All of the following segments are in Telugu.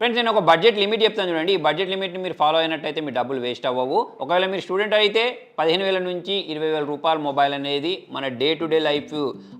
ఫ్రెండ్స్ నేను ఒక బడ్జెట్ లిమిట్ చెప్తాను చూడండి. ఈ బడ్జెట్ లిమిట్ని మీరు ఫాలో అయినట్టయితే మీ డబ్బులు వేస్ట్ అవ్వవు. ఒకవేళ మీరు స్టూడెంట్ అయితే పదిహేను వేల నుంచి ఇరవై వేల రూపాయల మొబైల్ అనేది మన డే టు డే లైఫ్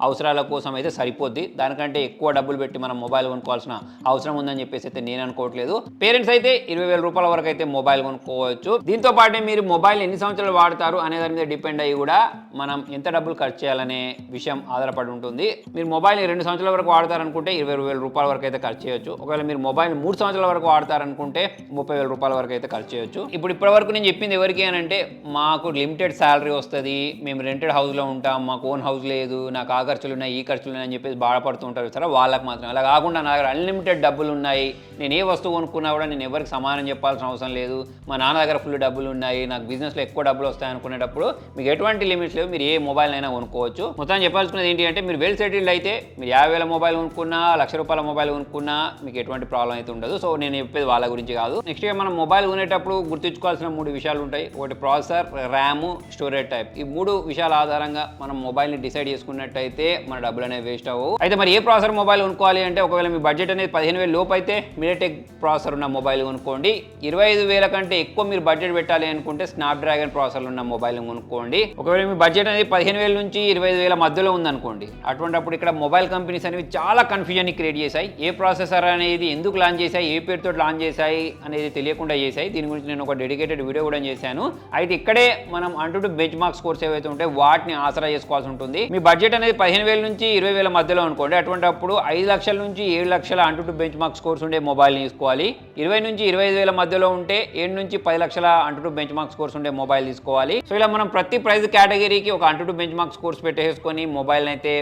అవసరాల కోసం అయితే సరిపోద్ది. దానికంటే ఎక్కువ డబ్బులు పెట్టి మనం మొబైల్ కొనుక్కోవాల్సిన అవసరం ఉందని చెప్పేసి అయితే నేను అనుకోవట్లేదు. పేరెంట్స్ అయితే ఇరవై వేల రూపాయల వరకు అయితే మొబైల్ కొనుక్కోవచ్చు. దీంతో పాటే మీరు మొబైల్ ఎన్ని సంవత్సరాలు వాడతారు అనే దాని మీద డిపెండ్ అయ్యి కూడా మనం ఎంత డబ్బులు ఖర్చు చేయాలనే విషయం ఆధారపడి ఉంటుంది. మీరు మొబైల్ రెండు సంవత్సరాల వరకు వాడతారనుకుంటే ఇరవై వేల రూపాయల వరకు అయితే ఖర్చు చేయొచ్చు. ఒకవేళ మీరు మొబైల్ మూడు సంవత్సరాల వరకు వాడతారనుకుంటే ముప్పై వేల రూపాయల వరకు అయితే ఖర్చు చేయొచ్చు. ఇప్పుడు ఇప్పటి వరకు నేను చెప్పింది ఎవరికి అని అంటే మాకు లిమిటెడ్ శాలరీ వస్తుంది మేము రెంటెడ్ హౌస్లో ఉంటాం మాకు ఓన్ హౌస్ లేదు నాకు ఆ ఖర్చులు ఉన్నాయి ఈ ఖర్చులు ఉన్నాయి అని చెప్పేసి బాధపడుతూ ఉంటారు సరే వాళ్ళకి మాత్రం అలా కాకుండా నా దగ్గర అన్లిమిటెడ్ డబ్బులు ఉన్నాయి నేను ఏ వస్తువు కొనుక్కున్నా కూడా నేను ఎవరికి సమానం చెప్పాల్సిన అవసరం లేదు మా నాన్న దగ్గర ఫుల్ డబ్బులు ఉన్నాయి నాకు బిజినెస్లో ఎక్కువ డబ్బులు వస్తాయి అనుకునేటప్పుడు మీకు ఎటువంటి లిమిట్స్ లేవు మీరు ఏ మొబైల్ అయినా కొనుక్కోవచ్చు. మొత్తం చెప్పాల్సినది ఏంటి అంటే మీరు వెల్ సెటిల్డ్ అయితే మీరు యాభై వేల మొబైల్ కొనుక్కున్నా లక్ష రూపాయల మొబైల్ కొనుక్కున్నా మీకు ఎటువంటి ప్రాబ్లం అయితే ఉండదు. సో నేను చెప్పేది వాళ్ళ గురించి కాదు. నెక్స్ట్ మనం మొబైల్ కొనేటప్పుడు గుర్తుంచుకోవాల్సిన మూడు విషయాలు ఉంటాయి. ఒకటి ప్రాసెసర్ ర్యామ్ స్టోరేజ్ టైప్ ఈ మూడు విషయాల ఆధారంగా మనం మొబైల్ని డిసైడ్ చేసుకున్నట్టయితే మన డబ్బులు అనేవి వేస్ట్ అవ్వవు. అయితే మరి ఏ ప్రాసెసర్ మొబైల్ కొనుక్కోవాలి అంటే ఒకవేళ మీ బడ్జెట్ అనేది పదిహేను వేలు లోపు అయితే మిలిటెక్ ప్రాసెసర్ ఉన్న మొబైల్ కొనుక్కోండి. ఇరవై ఐదు వేల కంటే ఎక్కువ మీరు బడ్జెట్ పెట్టాలి అనుకుంటే స్నాప్డ్రాగన్ ప్రాసెసర్ ఉన్న మొబైల్ కొనుక్కోండి. ఒకవేళ మీ బడ్జెట్ అనేది పదిహేను వేల నుంచి ఇరవై ఐదు వేల మధ్యలో ఉందనుకోండి. అటువంటిప్పుడు ఇక్కడ మొబైల్ కంపెనీస్ అనేవి చాలా కన్ఫ్యూజన్ క్రియేట్ చేశాయి. ఏ ప్రాసెసర్ అనేది ఎందుకు లాంచ్ చేశాయి? ఏ పేరుతో లాంచ్ చేశాయి అనేది తెలియకుండా చేశాయి. దీని గురించి నేను ఒక డెడికేటెడ్ వీడియో కూడా చేశాను. అయితే ఇక్కడే మనం అంటూ బెంచ్ మార్క్స్ కోర్స్ ఏవైతే ఉంటాయి వాటిని ఆసరా చేసుకోవాల్సి ఉంటుంది. మీ బడ్జెట్ అనేది పదిహేను వేల నుంచి ఇరవై వేల మధ్యలో అనుకోండి. అటువంటి అప్పుడు ఐదు లక్షల నుంచి ఏడు లక్షల అంటూ బెంచ్ మార్క్స్ కోర్స్ ఉండే మొబైల్ని తీసుకోవాలి. ఇరవై నుంచి ఇరవై ఐదు వేల మధ్యలో ఉంటే ఏడు నుంచి పది లక్షల అంటూ బెంచ్ మార్క్స్ కోర్స్ ఉండే మొబైల్ తీసుకోవాలి. సో ఇలా మనం ప్రతి ప్రైజ్ కేటగిరీకి ఒక అంటూ బెంచ్ మార్క్స్ కోర్స్ పెట్టేసుకొని మొబైల్ని అయితే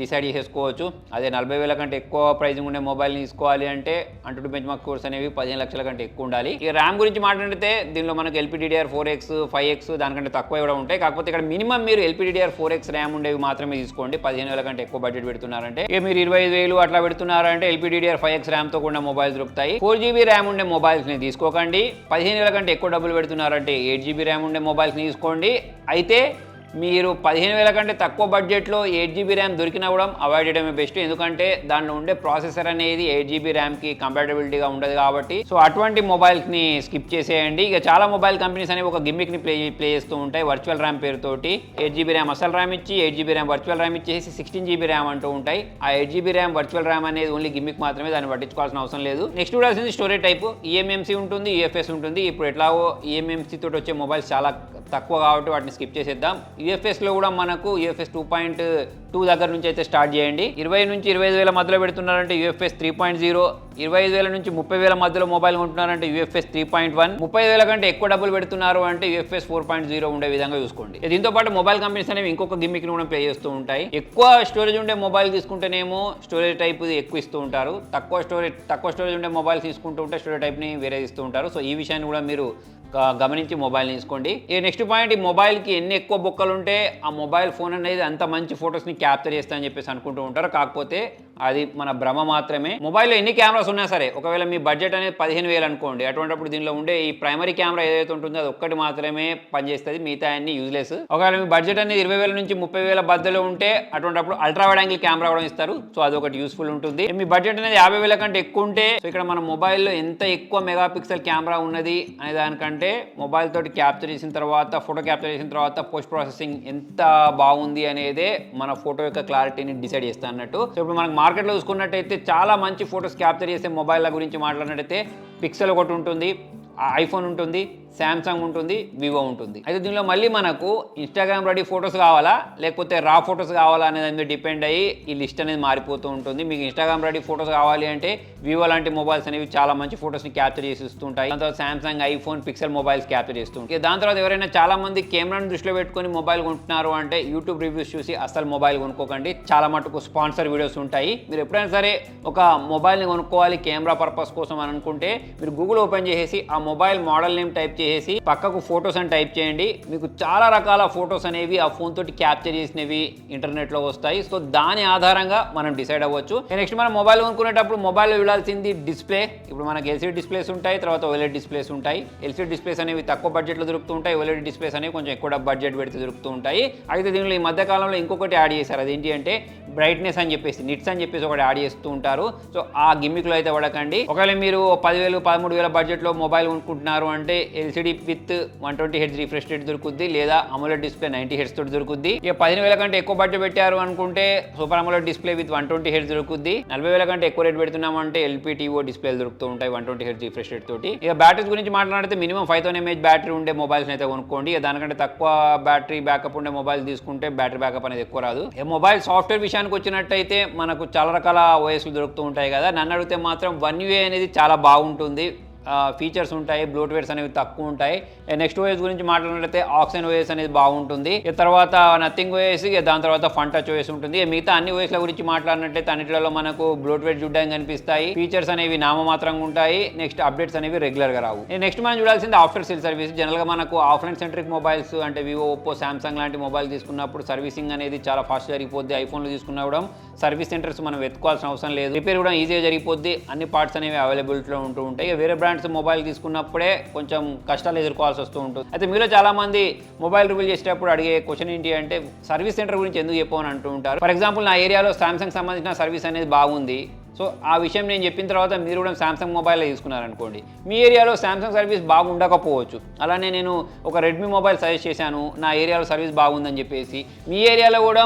డిసైడ్ చేసుకోవచ్చు అదే నలభై వేల కంటే ఎక్కువ ప్రైజింగ్ ఉండే మొబైల్ని తీసుకోవాలి అంటే అంటూ బెంచ్ మార్క్స్ కోర్స్ అనేవి పదిహేను లక్షల కంటే ఎక్కువ ఉండాలి. ఇక ర్యామ్ గురించి మాట్లాడితే దీనిలో మనకు LPDDR four X five X దానికంటే తక్కువ కూడా ఉంటాయి. కాకపోతే ఇక్కడ మినిమం మీరు ఎల్పిడిఆర్ ఫోర్ ఎక్స్ ర్యామ్ ఉండేవి మాత్రమే తీసుకోండి. పదిహేను వేల కంటే ఎక్కువ బడ్జెట్ పెడుతున్నారంటే. ఇక మీరు ఇరవై ఐదు వేలు అట్లా పెడుతున్నారంటే ఎల్పిడిఆర్ ఫైవ్ ఎక్స్ ర్యామ్తో కూడా మొబైల్స్ దొరుకుతాయి. ఫోర్ జీబీ ర్యామ్ ఉండే మొబైల్స్ని తీసుకోకండి. పదిహేను వేల కంటే ఎక్కువ డబ్బులు పెడుతున్నారంటే ఎయిట్ జీబీ ర్యామ్ ఉండే మొబైల్స్ని తీసుకోండి. అయితే మీరు పదిహేను వేల కంటే తక్కువ బడ్జెట్లో ఎయిట్ జీబీ ర్యామ్ దొరికినా కూడా అవాయిడ్ చేయడమే బెస్ట్ ఎందుకంటే దానిలో ఉండే ప్రాసెసర్ అనేది ఎయిట్ జీబీ ర్యామ్కి కంపాటబిలిటీగా ఉండదు కాబట్టి. సో అటువంటి మొబైల్స్ని స్కిప్ చేసేయండి. ఇక చాలా మొబైల్ కంపెనీస్ అనేవి ఒక గిమ్మిక్ని ప్లే ప్లే చేస్తూ ఉంటాయి వర్చువల్ ర్యామ్ పేరుతోటి. ఎయిట్ జీబీ ర్యామ్ అసలు ర్యామ్ ఇచ్చి eight GB RAM virtual RAM ఇచ్చేసి సిక్స్టీన్ జీబీ ర్యామ్ అంటూ ఉంటాయి. ఆ eight GB RAM virtual RAM అనేది ఓన్లీ గిమ్మిక్ మాత్రమే దాన్ని పట్టించుకోవాల్సిన అవసరం లేదు. నెక్స్ట్ చూడాల్సింది స్టోరేజ్ టైప్ ఈఎంఎంసీ ఉంటుంది యూఎఫ్ఎస్ ఉంటుంది. ఇప్పుడు ఎట్లాగో ఈఎంఎంసీ తోటి వచ్చే మొబైల్స్ చాలా తక్కువ కాబట్టి వాటిని స్కిప్ చేసేద్దాం. యూఎఫ్ఎస్లో కూడా మనకు యూఎఫ్ఎస్ టూ పాయింట్ టూ దగ్గర నుంచి అయితే స్టార్ట్ చేయండి. ఇరవై నుంచి ఇరవై ఐదు వేల మధ్యలో పెడుతున్నారంటే యూఎఫ్ఎస్ త్రీ పాయింట్ జీరో ఇరవై ఐదు వేల నుంచి ముప్పై వేల మధ్యలో మొబైల్ కొంటున్నారంటే యూఎఫ్ఎస్ త్రీ పాయింట్ వన్. ముప్పై వేల కంటే ఎక్కువ డబ్బులు పెడుతున్నారు అంటే యూఎఫ్ఎస్ ఫోర్ పాయింట్ జీరో ఉండే విధంగా చూసుకోండి. దీంతో పాటు మొబైల్ కంపెనీస్ అనేవి ఇంకొక గిమ్మిక్ని కూడా ప్లే చేస్తూ ఉంటాయి. ఎక్కువ స్టోరేజ్ ఉండే మొబైల్ తీసుకుంటేనేమో స్టోరేజ్ టైప్ ఎక్కువ ఇస్తూ ఉంటారు. తక్కువ స్టోరేజ్ తక్కువ స్టోరేజ్ ఉండే మొబైల్ తీసుకుంటూ ఉంటే స్టోరేజ్ టైప్ని వేరే ఇస్తూ ఉంటారు. సో ఈ విషయాన్ని కూడా మీరు గమనించి మొబైల్ తీసుకోండి. ఈ నెక్స్ట్ పాయింట్ ఈ మొబైల్కి ఎన్ని ఎక్కువ బొక్కలు ఉంటే ఆ మొబైల్ ఫోన్ అనేది అంత మంచి ఫొటోస్ని క్యాప్చర్ చేస్తా అని చెప్పేసి అనుకుంటూ ఉంటారు. కాకపోతే అది మన భ్రమ మాత్రమే. మొబైల్లో ఎన్ని కెమెరాస్ ఉన్నా సరే ఒకవేళ మీ బడ్జెట్ అనేది పదిహేను వేలు అనుకోండి అటువంటిప్పుడు దీనిలో ఉండే ఈ ప్రైమరీ కెమెరా ఏదైతే ఉంటుందో అది ఒక్కటి మాత్రమే పనిచేస్తుంది మిగతా అన్ని యూజ్లెస్ ఒకవేళ మీ బడ్జెట్ అనేది ఇరవై వేల నుంచి ముప్పై వేల బద్దలో ఉంటే అటువంటిప్పుడు అల్ట్రా వైడ్ యాంగిల్ కెమెరా కూడా ఇస్తారు. సో అది ఒకటి యూస్ఫుల్ ఉంటుంది. మీ బడ్జెట్ అనేది యాభై వేల కంటే ఎక్కువ ఉంటే సో ఇక్కడ మన మొబైల్లో ఎంత ఎక్కువ మెగా పిక్సెల్ కెమెరా ఉన్నది అనే దానికంటే మొబైల్ తోటి క్యాప్చర్ చేసిన తర్వాత ఫోటో క్యాప్చర్ చేసిన తర్వాత పోస్ట్ ప్రాసెసింగ్ ఎంత బాగుంది అనేదే మన ఫోటో యొక్క క్లారిటీని డిసైడ్ చేస్తా అన్నట్టు. సో ఇప్పుడు మనకు మార్కెట్లో చూసుకున్నట్టయితే చాలా మంచి ఫొటోస్ క్యాప్చర్ చేసే మొబైల్ గురించి మాట్లాడినట్టయితే పిక్సెల్ ఒకటి ఉంటుంది ఐఫోన్ ఉంటుంది శాంసంగ్ ఉంటుంది వివో ఉంటుంది. అయితే దీనిలో మళ్ళీ మనకు ఇన్స్టాగ్రామ్ రెడీ ఫొటోస్ కావాలా? లేకపోతే రా ఫొటోస్ కావాలా అనేది మీద డిపెండ్ అయ్యి ఈ లిస్ట్ అనేది మారిపోతూ ఉంటుంది. మీకు ఇన్స్టాగ్రామ్ రెడీ ఫొటోస్ కావాలి అంటే వివో లాంటి మొబైల్స్ అనేవి చాలా మంచి ఫొటోస్ని క్యాప్చర్ చేసి ఇస్తుంటాయి. దాని తర్వాత Samsung iPhone Pixel mobiles capture చేస్తుంటాయి దాని తర్వాత ఎవరైనా చాలా మంది కెమెరాను దృష్టిలో పెట్టుకొని మొబైల్ కొంటున్నారు అంటే యూట్యూబ్ రివ్యూస్ చూసి అసలు మొబైల్ కొనుక్కోకండి. చాలా మటుకు స్పాన్సర్ వీడియోస్ ఉంటాయి. మీరు ఎప్పుడైనా సరే ఒక మొబైల్ని కొనుక్కోవాలి కెమెరా పర్పస్ కోసం అని అనుకుంటే మీరు గూగుల్ ఓపెన్ చేసేసి ఆ మొబైల్ మోడల్ నేమ్ టైప్ చేసి చేసి పక్కకు ఫొటోస్ అని టైప్ చేయండి. మీకు చాలా రకాల ఫొటోస్ అనేవి ఆ ఫోన్ తోటి క్యాప్చర్ చేసినవి ఇంటర్నెట్లో వస్తాయి. సో దాని ఆధారంగా మనం డిసైడ్ అవ్వచ్చు. నెక్స్ట్ మనం మొబైల్ కొనుక్కునేటప్పుడు మొబైల్లో వెళ్ళాల్సింది డిస్ప్లే. ఇప్పుడు మనకి ఎల్సీడీ డిస్ప్లేస్ ఉంటాయి తర్వాత ఓఎల్ఈడి డిస్ప్లేస్ ఉంటాయి. ఎల్సీడీ డిస్ప్లేస్ అనేవి తక్కువ బడ్జెట్లో దొరుకుతూ ఉంటాయి. ఓఎల్ఈడి డిస్ప్లేస్ అనేవి కొంచెం ఎక్కువ బడ్జెట్ పెడితే దొరుకుతూ ఉంటాయి. అయితే దీనిలో ఈ మధ్య కాలంలో ఇంకొకటి యాడ్ చేశారు. అదేంటి అంటే బ్రైట్నెస్ అని చెప్పేసి నిట్స్ అని చెప్పేసి ఒకటి యాడ్ చేస్తూ ఉంటారు. సో ఆ గిమ్మిక్లో అయితే పడకండి ఒకవేళ మీరు పదివేలు పదమూడు వేల బడ్జెట్లో మొబైల్ కొనుక్కుంటున్నారు అంటే LCD with one twenty hertz refresh rate దొరుకుద్ది లేదా అమోలెడ్ డిస్ప్లే నైంటీ హెడ్స్ తోటి దొరుకుద్ది. ఇక పదిహేను వేల కంటే ఎక్కువ బడ్జెట్ పెట్టారు అనుకుంటే super AMOLED display with one twenty hertz దొరుకుద్ది. నలభై వేల కంటే ఎక్కువ రేట్ పెడుతున్నామంటే ఎల్పీటీఓ డిస్ప్లేలు దొరుకుతూ ఉంటాయి one twenty hertz refresh rate తోటి. ఇక బ్యాటరీస్ గురించి మాట్లాడితే minimum five thousand MAH battery ఉండే మొబైల్స్ అయితే కొనుక్కోండి. ఇక దానికంటే తక్కువ బ్యాటరీ బ్యాకప్ ఉండే మొబైల్ తీసుకుంటే బ్యాటరీ బ్యాకప్ అనేది ఎక్కువ రాదు. మొబైల్ సాఫ్ట్వేర్ విషయానికి వచ్చినట్టయితే మనకు చాలా రకాల ఓఎస్లు దొరుకుతూ ఉంటాయి కదా. నన్ను అడిగితే మాత్రం వన్ యూఏ అనేది చాలా బాగుంటుంది. ఫీచర్స్ ఉంటాయి బ్లోట్వేర్స్ అనేవి తక్కువ ఉంటాయి. నెక్స్ట్ ఓఎస్ గురించి మాట్లాడినట్లయితే ఆక్సిజన్ ఓఎస్ అనేది బాగుంటుంది. తర్వాత నథింగ్ ఓఎస్ దాని తర్వాత ఫన్ టచ్ ఓఎస్ ఉంటుంది. మిగతా అన్ని ఓఎస్ల గురించి మాట్లాడినట్లయితే అన్నిటిలో మనకు బ్లోట్వేర్ చూడడానికి కనిపిస్తాయి. ఫీచర్స్ అనేవి నామమాత్రంగా ఉంటాయి. నెక్స్ట్ అప్డేట్స్ అనేవి రెగ్యులర్గా రావు. నెక్స్ట్ మనం చూడాల్సింది ఆఫ్టర్ సేల్ సర్వీస్ జనరల్గా మనకు ఆఫ్లైన్ సెంట్రిక్ మొబైల్స్ అంటే వివో ఒప్పో సామ్సంగ్ లాంటి మొబైల్ తీసుకున్నప్పుడు సర్వీసింగ్ అనేది చాలా ఫాస్ట్ జరిగిపోద్ది. ఐఫోన్లు తీసుకున్నా కూడా సర్వీస్ సెంటర్స్ మనం వెతుకోవాల్సిన అవసరం లేదు. రిపేర్ కూడా ఈజీగా జరిగిపోద్ది. అన్ని పార్ట్స్ అనేవి అవైలబిలిటీలో ఉంటూ ఉంటాయి. వేరే బ్రాండ్ బ్రాండ్స్ మొబైల్ తీసుకున్నప్పుడే కొంచెం కష్టాలు ఎదుర్కోవాల్సి వస్తూ ఉంటుంది. అయితే మీలో చాలా మంది మొబైల్ రివ్యూ చేసేటప్పుడు అడిగే క్వశ్చన్ ఏంటి అంటే సర్వీస్ సెంటర్ గురించి ఎందుకు చెప్పని అంటూ ఉంటారు. ఫర్ ఎగ్జాంపుల్ నా ఏరియాలో సామ్సంగ్ సంబంధించిన సర్వీస్ అనేది బాగుంది. సో ఆ విషయం నేను చెప్పిన తర్వాత మీరు కూడా సామ్సంగ్ మొబైల్ తీసుకున్నారనుకోండి. మీ ఏరియాలో సామ్సంగ్ సర్వీస్ బాగుండకపోవచ్చు. అలానే నేను ఒక రెడ్మీ మొబైల్ సజెస్ట్ చేశాను. నా ఏరియాలో సర్వీస్ బాగుందని చెప్పేసి. మీ ఏరియాలో కూడా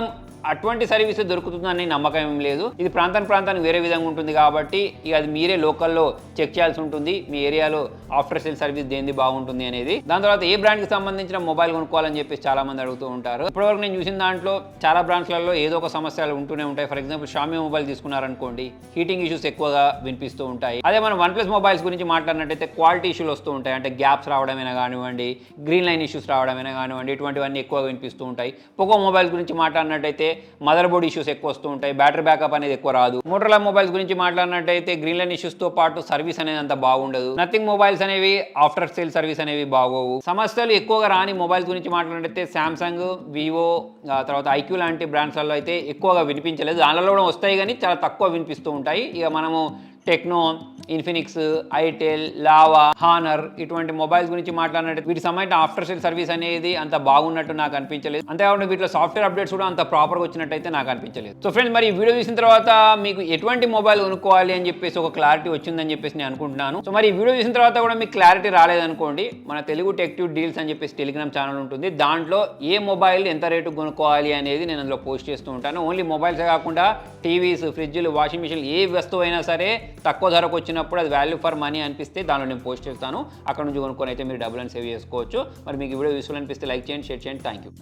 అటువంటి సర్వీస్ దొరుకుతుందని నమ్మకం ఏం లేదు. ఇది ప్రాంతానికి ప్రాంతానికి వేరే విధంగా ఉంటుంది కాబట్టి ఇక అది మీరే లోకల్లో చెక్ చేయాల్సి ఉంటుంది. మీ ఏరియాలో ఆఫ్టర్ సేల్ సర్వీస్ దేనిది బాగుంటుంది అనేది. దాని తర్వాత ఏ బ్రాండ్కి సంబంధించిన మొబైల్ కొనుక్కోవాలని చెప్పేసి చాలా మంది అడుగుతూ ఉంటారు. ఇప్పటివరకు నేను చూసిన దాంట్లో చాలా బ్రాండ్స్లలో ఏదో ఒక సమస్యలు ఉంటూనే ఉంటాయి. ఫర్ ఎగ్జాంపుల్ షామీ మొబైల్ తీసుకున్నారనుకోండి హీటింగ్ ఇష్యూస్ ఎక్కువగా వినిపిస్తూ ఉంటాయి. అదే మనం వన్ ప్లస్ మొబైల్స్ గురించి మాట్లాడినట్టయితే క్వాలిటీ ఇష్యూలు వస్తూ ఉంటాయి. అంటే గ్యాప్స్ రావడమైనా కానివ్వండి గ్రీన్ లైన్ ఇష్యూస్ రావడమైనా కానివ్వండి ఇటువంటివన్నీ ఎక్కువగా వినిపిస్తూ ఉంటాయి. పోకో మొబైల్ గురించి మాట్లాడినట్టయితే మదర్ బోర్డ్ ఇష్యూస్ ఎక్కువ వస్తూ ఉంటాయి బ్యాటరీ బ్యాకప్ అనేది ఎక్కువ రాదు. మోటోలా మొబైల్స్ గురించి మాట్లాడినట్టయితే గ్రీన్ లైన్ ఇష్యూస్తో పాటు సర్వీస్ అనేది అంత బాగుండదు. నథింగ్ మొబైల్స్ అనేవి ఆఫ్టర్ సేల్ సర్వీస్ అనేవి బాగోవు. సమస్యలు ఎక్కువగా రాని మొబైల్స్ గురించి మాట్లాడితే శాంసంగ్ వివో తర్వాత ఐక్యూ లాంటి బ్రాండ్స్లలో అయితే ఎక్కువగా వినిపించలేదు. దానిలో కూడా వస్తాయి కానీ చాలా తక్కువ వినిపిస్తూ ఉంటాయి. ఇక మనము Tecno Infinix itel Lava Honor ఇటువంటి మొబైల్స్ గురించి మాట్లాడినట్టు వీటి సంబంధించిన ఆఫ్టర్ సేల్ సర్వీస్ అనేది అంత బాగున్నట్టు నాకు అనిపించలేదు. అంతేకాకుండా వీటిలో సాఫ్ట్వేర్ అప్డేట్స్ కూడా అంత ప్రాపర్గా వచ్చినట్టయితే నాకు అనిపించలేదు. సో ఫ్రెండ్స్ మరి ఈ వీడియో చూసిన తర్వాత మీకు ఎటువంటి మొబైల్ కొనుక్కోవాలి అని చెప్పేసి ఒక క్లారిటీ వచ్చిందని చెప్పేసి నేను అనుకుంటున్నాను. సో మరి ఈ వీడియో చూసిన తర్వాత కూడా మీకు క్లారిటీ రాలేదనుకోండి మన తెలుగు టెక్టివ్ డీల్స్ అని చెప్పేసి టెలిగ్రామ్ ఛానల్ ఉంటుంది. దాంట్లో ఏ మొబైల్ ఎంత రేటు కొనుక్కోవాలి అనేది నేను అందులో పోస్ట్ చేస్తూ ఉంటాను. ఓన్లీ మొబైల్సే కాకుండా టీవీస్ ఫ్రిడ్జ్లు వాషింగ్ మిషన్ ఏ వస్తువు అయినా సరే తక్కువ ధరకు వచ్చిన వచ్చినప్పుడు అది వాల్యూ ఫర్ మనీ అనిపిస్తే దానిలో నేను పోస్ట్ చేస్తాను. అక్కడ నుంచి కొనుక్కొని అయితే మీరు డబ్బులను సేవ్ చేసుకోవచ్చు. మరి మీకు వీడియో యూస్ఫుల్ అనిపిస్తే లైక్ చేయండి షేర్ చేయండి. Thank you